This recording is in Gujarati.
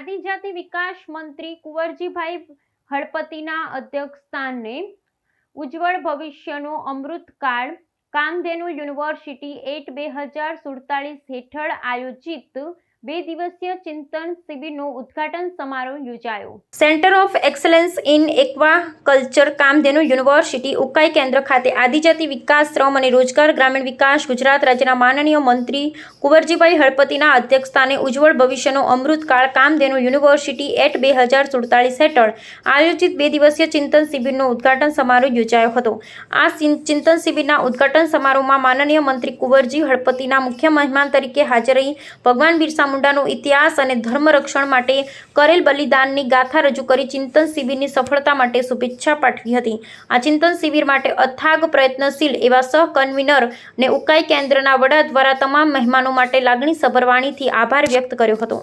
આદિજાતિ વિકાસ મંત્રી કુંવરજીભાઈ હળપતિના અધ્યક્ષસ્થાને ઉજ્જવળ ભવિષ્યનો અમૃતકાળ કામધેનુ યુનિવર્સિટી એટ બે હજાર સુડતાલીસ હેઠળ આયોજિત બે દિવસીય ચિંતન શિબિરનો ઉદ્ઘાટન સમારોહ યોજાયો. Centre of excellence in aquaculture Kamdhenu university Ukai કેન્દ્ર ખાતે આદિજાતિ વિકાસ, શ્રમ અને રોજગાર, ગ્રામીણ વિકાસ, ગુજરાત રાજ્યના માનનીય મંત્રી કુંવરજીભાઈ હળપતિના અધ્યક્ષસ્થાને ઉજ્જવળ ભવિષ્યનો અમૃતકાળ કામધેનુ યુનિવર્સિટી એટ બે હજાર સુડતાલીસ હેઠળ આયોજિત બે દિવસીય ચિંતન શિબિરનો ઉદ્ઘાટન સમારોહ યોજાયો હતો. આ ચિંતન શિબિરના ઉદ્ઘાટન સમારોહમાં માનનીય મંત્રી કુંવરજી હળપતિના મુખ્ય મહેમાન તરીકે હાજર રહી ભગવાન બિરસા મુંડાનો ઇતિહાસ અને ધર્મ રક્ષણ માટે કરેલ બલિદાનની ગાથા રજૂ કરી ચિંતન શિબિરની સફળતા માટે શુભેચ્છા પાઠવી હતી. આ ચિંતન શિબિર માટે અથાગ પ્રયત્નશીલ એવા સહ કન્વીનર ને ઉકાઈ કેન્દ્રના વડા દ્વારા તમામ મહેમાનો માટે લાગણીસભર વાણીથી આભાર વ્યક્ત કર્યો હતો.